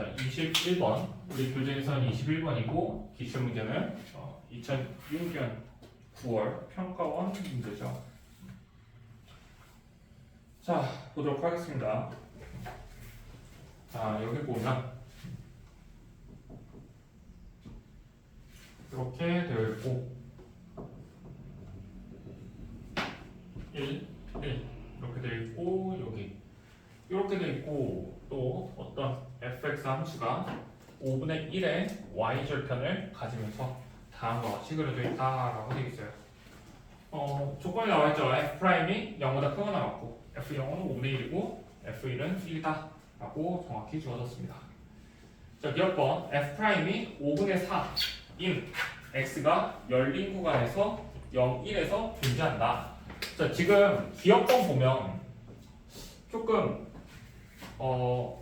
자, 21번. 우리 교재에서는 21번이고 기출 문제는 어, 2006년 9월 평가원 문제죠. 자, 보도록 하겠습니다. 자, 여기 보면 이렇게 되어 있고 1, 1 이렇게 되어 있고 여기 이렇게 되어 있고 함수가 5분의 1의 y절편을 가지면서 다음과 같이 그려져 있다라고 되어 있어요. 어, 조건이 나와 있죠. f'이 0보다 크거나 같고 f0은 5분의 1이고 f1은 1이다 라고 정확히 주어졌습니다. 자, 기억 번 f'이 5분의 4인 x가 열린 구간에서 0, 1에서 존재한다. 자, 지금 기억번 보면 조금 어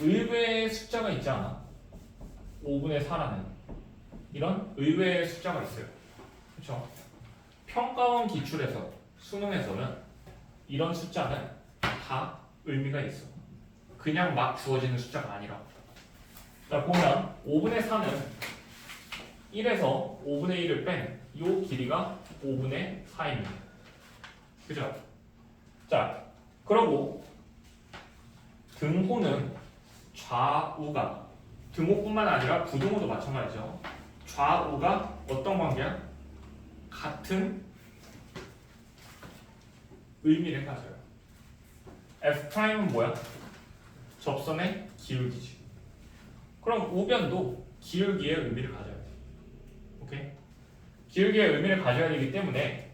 의외의 숫자가 있지 않아? 5분의 4라는 이런 의외의 숫자가 있어요. 그렇죠? 평가원 기출에서 수능에서는 이런 숫자는 다 의미가 있어. 그냥 막 주어지는 숫자가 아니라. 자 보면 5분의 4는 1에서 5분의 1을 뺀 이 길이가 5분의 4입니다. 그죠? 자, 그러고 등호는 좌우가 등호뿐만 아니라 부등호도 마찬가지죠. 좌우가 어떤 관계야? 같은 의미를 가져요. F'은 뭐야? 접선의 기울기지. 그럼 우변도 기울기의 의미를 가져야 돼. 오케이? 기울기의 의미를 가져야 되기 때문에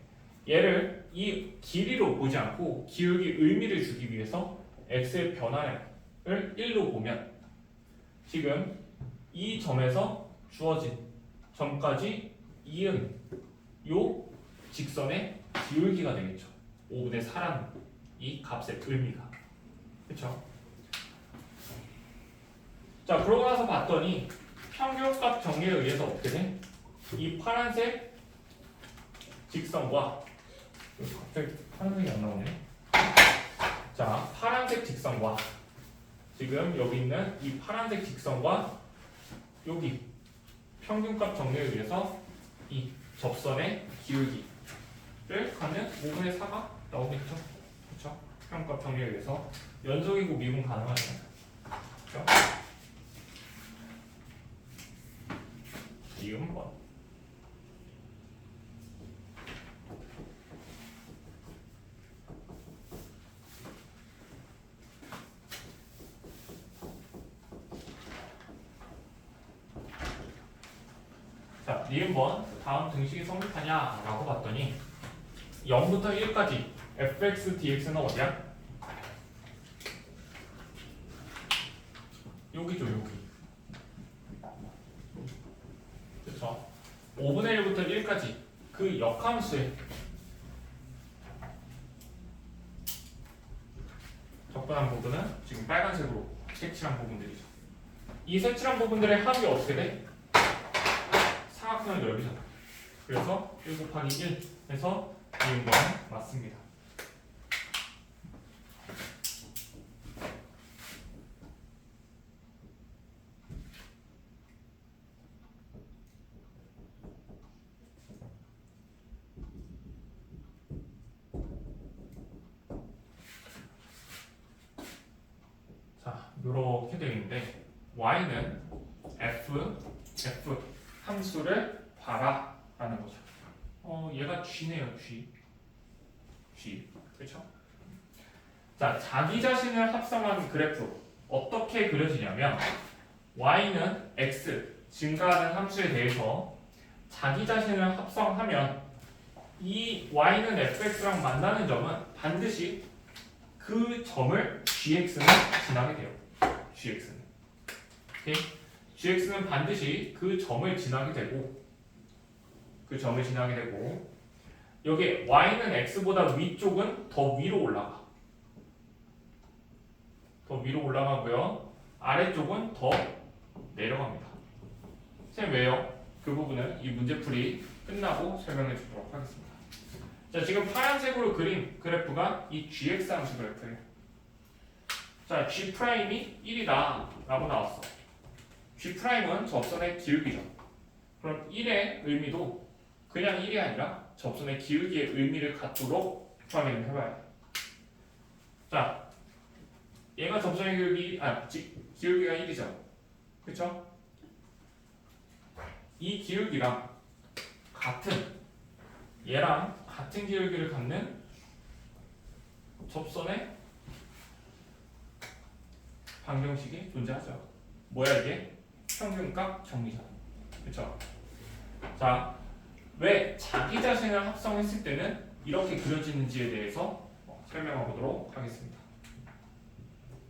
얘를 이 길이로 보지 않고 기울기 의미를 주기 위해서 x의 변화 를 1로 보면 지금 이 점에서 주어진 점까지 이은 요 직선의 기울기가 되겠죠. 5분의 4라는 이 값의 의미가. 그렇죠? 자, 그러고 나서 봤더니 평균값 정리에 의해서 어떻게 돼? 이 파란색 직선과 갑자기 파란색이 안 나오네. 자, 파란색 직선과 지금 여기 있는 이 파란색 직선과 여기 평균값 정리에 의해서 이 접선의 기울기를 가는 5분의 4가 나오겠죠. 그렇죠? 평균값 정리에 의해서 연속이고 미분 가능하죠. 그렇죠? 이음 번. 자, 니은번 다음 등식이 성립하냐 라고 봤더니 0부터 1까지 fx dx는 어디야? 여기죠 여기 그렇죠 5분의 1부터 1까지 그 역함수의 적분한 부분은 지금 빨간색으로 색칠한 부분들이죠 이 색칠한 부분들의 합이 어떻게 돼? 사각형의 넓이잖아. 그래서 1 곱하기 1 해서 이음은 맞습니다. 자, 이렇게 되어 있는데 y는 f, f 함수를 봐라 라는 거죠. 어, 얘가 쥐네요, 쥐. 쥐. 그렇죠? 자, 자기 자신을 합성한 그래프 어떻게 그려지냐면 y는 x 증가하는 함수에 대해서 자기 자신을 합성하면 이 y는 fx랑 만나는 점은 반드시 그 점을 gx는 지나게 돼요. gx는. 오케이? Gx는 반드시 그 점을 지나게 되고 그 점을 지나게 되고 여기 y는 x보다 위쪽은 더 위로 올라가. 더 위로 올라가고요. 아래쪽은 더 내려갑니다. 쌤 왜요? 그 부분은 이 문제풀이 끝나고 설명해 주도록 하겠습니다. 자 지금 파란색으로 그린 그래프가 이 gx 함수 그래프예요. 자 g'1이 1이다 라고 나왔어. G'은 접선의 기울기죠. 그럼 1의 의미도 그냥 1이 아니라 접선의 기울기의 의미를 갖도록 확인을 해봐야 돼. 자, 얘가 접선의 기울기, 아, 지, 기울기가 1이죠. 그쵸? 이 기울기랑 같은, 얘랑 같은 기울기를 갖는 접선의 방정식이 존재하죠. 뭐야 이게? 평균값 정리선. 그쵸? 자, 왜 자기 자신을 합성했을 때는 이렇게 그려지는지에 대해서 설명해 보도록 하겠습니다.